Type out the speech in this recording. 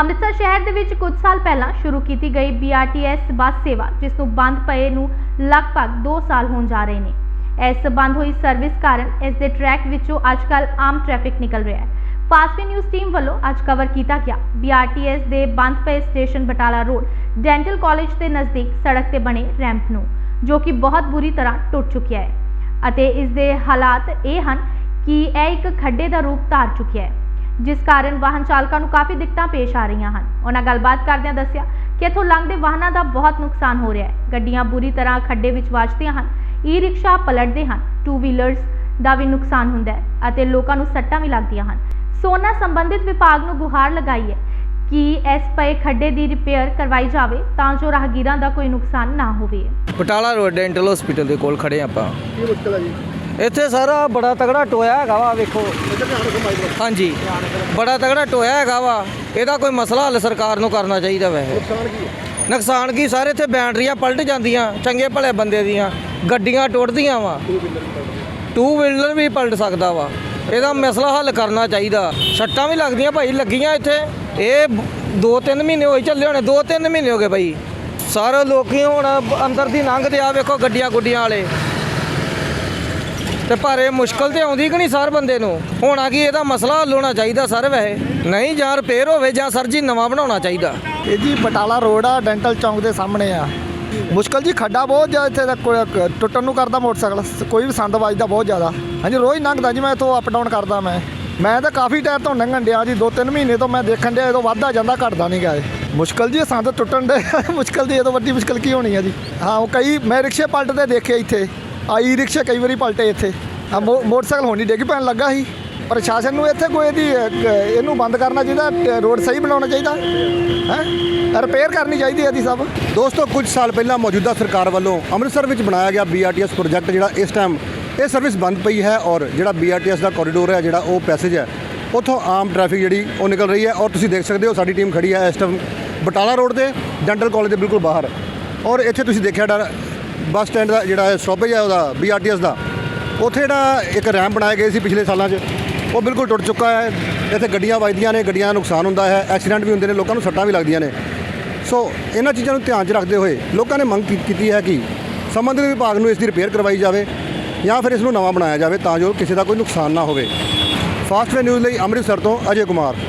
ਅੰਮ੍ਰਿਤਸਰ ਸ਼ਹਿਰ ਦੇ ਵਿੱਚ ਕੁਝ ਸਾਲ ਪਹਿਲਾਂ ਸ਼ੁਰੂ ਕੀਤੀ ਗਈ BRTS ਬੱਸ ਸੇਵਾ, ਜਿਸ ਨੂੰ ਬੰਦ ਪਏ ਨੂੰ ਲਗਭਗ 2 ਸਾਲ ਹੋਣ ਜਾ ਰਹੇ ਨੇ। ਇਸ ਬੰਦ ਹੋਈ ਸਰਵਿਸ ਕਾਰਨ ਇਸ ਦੇ ਟਰੈਕ ਵਿੱਚੋਂ ਅੱਜਕੱਲ ਆਮ ਟ੍ਰੈਫਿਕ ਨਿਕਲ ਰਿਹਾ ਹੈ। ਫਾਸਟਵੇ ਨਿਊਜ਼ ਟੀਮ ਵੱਲੋਂ ਅੱਜ ਕਵਰ ਕੀਤਾ ਗਿਆ BRTS ਦੇ ਬੰਦ ਪਏ station Batala road, dental college ਦੇ ਨਜ਼ਦੀਕ ਸੜਕ ਤੇ ਬਣੇ ਰੈਂਪ ਨੂੰ, ਜੋ ਕਿ ਬਹੁਤ ਬੁਰੀ ਤਰ੍ਹਾਂ ਟੁੱਟ ਚੁੱਕਿਆ ਹੈ। ਅਤੇ ਇਸ ਦੇ ਹਾਲਾਤ ਇਹ ਹਨ ਕਿ ਇਹ ਇੱਕ ਖੱਡੇ ਦਾ ਰੂਪ ਧਾਰ ਚੁੱਕਿਆ ਹੈ। ਜਿਸ ਕਾਰਨ ਵਾਹਨ ਚਾਲਕਾਂ ਨੂੰ ਕਾਫੀ ਦਿੱਕਤਾਂ ਪੇਸ਼ ਆ ਰਹੀਆਂ ਹਨ। ਉਹਨਾਂ ਗੱਲਬਾਤ ਕਰਦਿਆਂ ਦੱਸਿਆ ਕਿ ਇੱਥੋਂ ਲੰਘਦੇ ਵਾਹਨਾਂ ਦਾ ਬਹੁਤ ਨੁਕਸਾਨ ਹੋ ਰਿਹਾ ਹੈ। ਗੱਡੀਆਂ ਬੁਰੀ ਤਰ੍ਹਾਂ ਖੱਡੇ ਵਿੱਚ ਵੱਜਦੀਆਂ ਹਨ ਈ ਰਿਕਸ਼ਾ ਪਲਟਦੇ ਹਨ ਟੂ ਵੀਲਰਸ ਦਾ ਵੀ ਨੁਕਸਾਨ ਹੁੰਦਾ ਹੈ ਅਤੇ ਲੋਕਾਂ ਨੂੰ ਸੱਟਾਂ ਵੀ ਲੱਗਦੀਆਂ ਹਨ। ਸੋਨਾ ਸੰਬੰਧਿਤ ਵਿਭਾਗ ਨੂੰ ਗੁਹਾਰ ਲਗਾਈ ਹੈ ਕਿ ਇਸ ਪਏ ਖੱਡੇ ਦੀ ਰਿਪੇਅਰ ਕਰਵਾਈ ਜਾਵੇ ਤਾਂ ਜੋ ਰਾਹਗੀਰਾਂ ਦਾ ਕੋਈ ਨੁਕਸਾਨ ਨਾ ਹੋਵੇ। ਬਟਾਲਾ ਰੋਡ ਡੈਂਟਲ ਹਸਪੀਟਲ ਦੇ ਕੋਲ ਖੜੇ ਆਪਾਂ। ਕੀ ਮੁਸ਼ਕਲ ਹੈ ਜੀ? ਇੱਥੇ ਸਾਰਾ ਬੜਾ ਤਗੜਾ ਟੋਇਆ ਹੈਗਾ ਵਾ ਵੇਖੋ। ਹਾਂਜੀ ਬੜਾ ਤਗੜਾ ਟੋਇਆ ਹੈਗਾ ਵਾ। ਇਹਦਾ ਕੋਈ ਮਸਲਾ ਹੱਲ ਸਰਕਾਰ ਨੂੰ ਕਰਨਾ ਚਾਹੀਦਾ ਵੈਸੇ। ਨੁਕਸਾਨ ਕੀ ਸਾਰੇ ਇੱਥੇ ਬੈਟਰੀਆਂ ਪਲਟ ਜਾਂਦੀਆਂ ਚੰਗੇ ਭਲੇ ਬੰਦੇ ਦੀਆਂ। ਗੱਡੀਆਂ ਟੁੱਟਦੀਆਂ ਵਾ। ਟੂ ਵੀਲਰ ਵੀ ਪਲਟ ਸਕਦਾ ਵਾ। ਇਹਦਾ ਮਸਲਾ ਹੱਲ ਕਰਨਾ ਚਾਹੀਦਾ। ਸੱਟਾਂ ਵੀ ਲੱਗਦੀਆਂ ਭਾਈ ਲੱਗੀਆਂ ਇੱਥੇ। ਇਹ 2-3 ਮਹੀਨੇ ਹੋਈ ਚੱਲੇ ਹੋਣੇ 2-3 ਮਹੀਨੇ ਹੋ ਗਏ ਭਾਈ। ਸਾਰੇ ਲੋਕੀ ਹੁਣ ਅੰਦਰ ਦੀ ਲੰਘਦੇ ਆ ਵੇਖੋ ਗੱਡੀਆਂ ਗੁੱਡੀਆਂ ਵਾਲੇ। ਤੇ ਪਰ ਇਹ ਮੁਸ਼ਕਲ ਤੇ ਆਉਂਦੀ ਕਿ ਨਹੀਂ ਸਰ ਬੰਦੇ ਨੂੰ? ਹੋਣਾ ਕੀ, ਇਹਦਾ ਮਸਲਾ ਹੱਲ ਹੋਣਾ ਚਾਹੀਦਾ ਸਰ ਵੈਸੇ। ਨਹੀਂ ਜਾਂ ਰਿਪੇਅਰ ਹੋਵੇ ਜਾਂ ਸਰ ਜੀ ਨਵਾਂ ਬਣਾਉਣਾ ਚਾਹੀਦਾ। ਇਹ ਜੀ ਬਟਾਲਾ ਰੋਡ ਆ, ਡੈਂਟਲ ਚੌਂਕ ਦੇ ਸਾਹਮਣੇ ਆ। ਮੁਸ਼ਕਲ ਜੀ ਖੱਡਾ ਬਹੁਤ ਜ਼ਿਆਦਾ ਇੱਥੇ ਦਾ ਕੋਈ- ਟੁੱਟਣ ਨੂੰ ਕਰਦਾ ਮੋਟਰਸਾਈਕਲ। ਕੋਈ ਵੀ ਸੰਦ ਵੱਜਦਾ ਬਹੁਤ ਜ਼ਿਆਦਾ। ਹਾਂਜੀ, ਰੋਜ਼ ਲੰਘਦਾ ਜੀ, ਮੈਂ ਇੱਥੋਂ ਅਪ ਡਾਊਨ ਕਰਦਾ ਮੈਂ। ਮੈਂ ਤਾਂ ਕਾਫੀ ਟਾਈਮ ਤੋਂ ਲੰਘਣ ਡਿਆ ਜੀ, ਦੋ ਤਿੰਨ ਮਹੀਨੇ ਤੋਂ ਮੈਂ ਦੇਖਣ ਡਿਆ, ਇਹਦੋਂ ਵੱਧਦਾ ਜਾਂਦਾ, ਘਟਦਾ ਨਹੀਂ ਗਾ ਇਹ। ਮੁਸ਼ਕਲ ਜੀ ਸੰਦ ਟੁੱਟਣ ਦੇ, ਮੁਸ਼ਕਲ ਦੀ ਇਹ ਤੋਂ ਵੱਡੀ ਮੁਸ਼ਕਲ ਕੀ ਹੋਣੀ ਆ ਜੀ? ਹਾਂ, ਉਹ ਕਈ, ਮੈਂ ਰਿਕਸ਼ੇ ਪਲਟਦੇ ਦੇਖੇ ਇੱਥੇ। ਆਈ ਰਿਕਸ਼ੇ ਕਈ ਵਾਰੀ ਪਲਟੇ ਇੱਥੇ। ਆ ਮੋ- ਮੋਟਰਸਾਈਕਲ ਹੋਣੀ ਡਿੱਗ ਪੈਣ ਲੱਗਾ ਸੀ। ਪ੍ਰਸ਼ਾਸਨ ਨੂੰ ਇੱਥੇ ਕੋਈ ਇਹਦੀ ਕ- ਇਹਨੂੰ ਬੰਦ ਕਰਨਾ ਚਾਹੀਦਾ ਰੋਡ ਸਹੀ ਬਣਾਉਣਾ ਚਾਹੀਦਾ। ਹੈ? ਰਿਪੇਅਰ ਕਰਨੀ ਚਾਹੀਦੀ ਹੈ ਇਹਦੀ ਸਭ। ਦੋਸਤੋ, ਕੁਝ ਸਾਲ ਪਹਿਲਾਂ ਮੌਜੂਦਾ ਸਰਕਾਰ ਵੱਲੋਂ ਅੰਮ੍ਰਿਤਸਰ ਵਿੱਚ ਬਣਾਇਆ ਗਿਆ BRTS ਪ੍ਰੋਜੈਕਟ ਜਿਹੜਾ ਇਸ ਟਾਈਮ ਇਹ ਸਰਵਿਸ ਬੰਦ ਪਈ ਹੈ ਔਰ ਜਿਹੜਾ BRTS ਦਾ ਕੋਰੀਡੋਰ ਹੈ, ਜਿਹੜਾ ਉਹ ਪੈਸੇਜ ਹੈ, ਉੱਥੋਂ ਆਮ ਟ੍ਰੈਫਿਕ ਜਿਹੜੀ ਉਹ ਨਿਕਲ ਰਹੀ ਹੈ ਔਰ ਤੁਸੀਂ ਦੇਖ ਸਕਦੇ ਹੋ, ਸਾਡੀ ਟੀਮ ਖੜੀ ਹੈ ਇਸ ਟਾਈਮ ਬਟਾਲਾ ਰੋਡ ਤੇ ਡੈਂਟਲ ਕਾਲਜ ਦੇ ਬਿਲਕੁਲ ਬਾਹਰ। ਔਰ ਇੱਥੇ ਤੁਸੀਂ ਦੇਖਿਆ ਡਾ ਬੱਸ ਸਟੈਂਡ ਦਾ ਜਿਹੜਾ ਸਟਾਪੇਜ ਹੈ ਉਹਦਾ BRTS ਦਾ। ਉੱਥੇ ਜਿਹੜਾ ਇੱਕ ਰੈਂਪ ਬਣਾਏ ਗਏ ਸੀ ਪਿਛਲੇ ਸਾਲਾਂ 'ਚ। ਉਹ ਬਿਲਕੁਲ ਟੁੱਟ ਚੁੱਕਾ ਹੈ। ਇੱਥੇ ਗੱਡੀਆਂ ਵੱਜਦੀਆਂ ਨੇ, ਗੱਡੀਆਂ ਦਾ ਨੁਕਸਾਨ ਹੁੰਦਾ ਹੈ। ਐਕਸੀਡੈਂਟ ਵੀ ਹੁੰਦੇ ਨੇ, ਲੋਕਾਂ ਨੂੰ ਸੱਟਾਂ ਵੀ ਲੱਗਦੀਆਂ ਨੇ। ਸੋ ਇਹਨਾਂ ਚੀਜ਼ਾਂ ਨੂੰ ਧਿਆਨ 'ਚ ਰੱਖਦੇ ਹੋਏ ਲੋਕਾਂ ਨੇ ਮੰਗ ਕੀਤੀ ਹੈ ਕਿ ਸੰਬੰਧਿਤ ਵਿਭਾਗ ਨੂੰ ਇਸ ਦੀ ਰਿਪੇਅਰ ਕਰਵਾਈ ਜਾਵੇ ਜਾਂ ਫਿਰ ਇਸ ਨੂੰ ਨਵਾਂ ਬਣਾਇਆ ਜਾਵੇ ਤਾਂ ਜੋ ਕਿਸੇ ਦਾ ਕੋਈ ਨੁਕਸਾਨ ਨਾ ਹੋਵੇ। ਫਾਸਟ ਨਿਊਜ਼ ਲਈ ਅੰਮ੍ਰਿਤਸਰ ਤੋਂ ਅਜੇ ਕੁਮਾਰ।